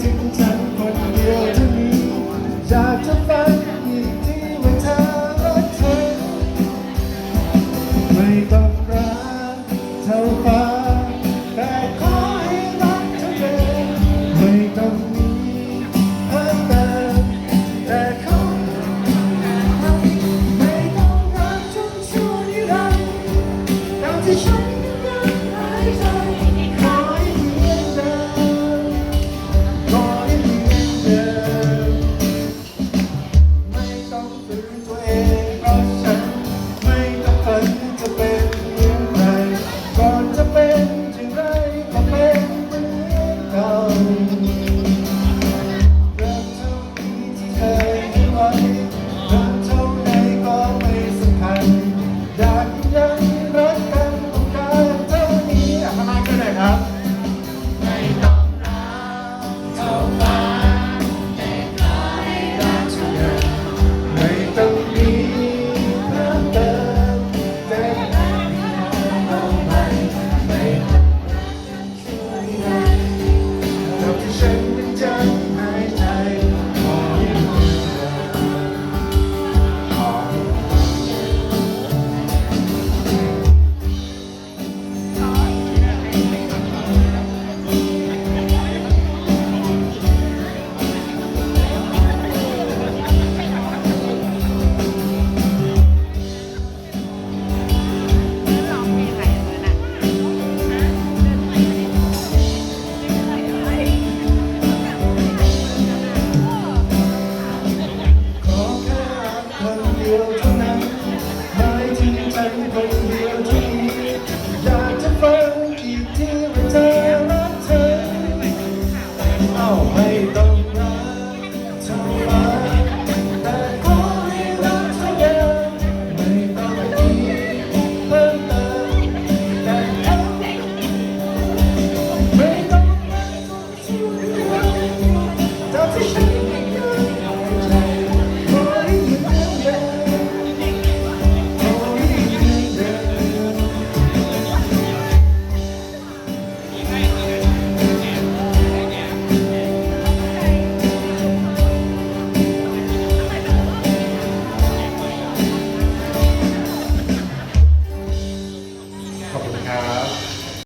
ถึงฉันคนเดียวเท่นี้อยากจะฝันอีกที่ว่เธอเธอไม่ต้อง Lord.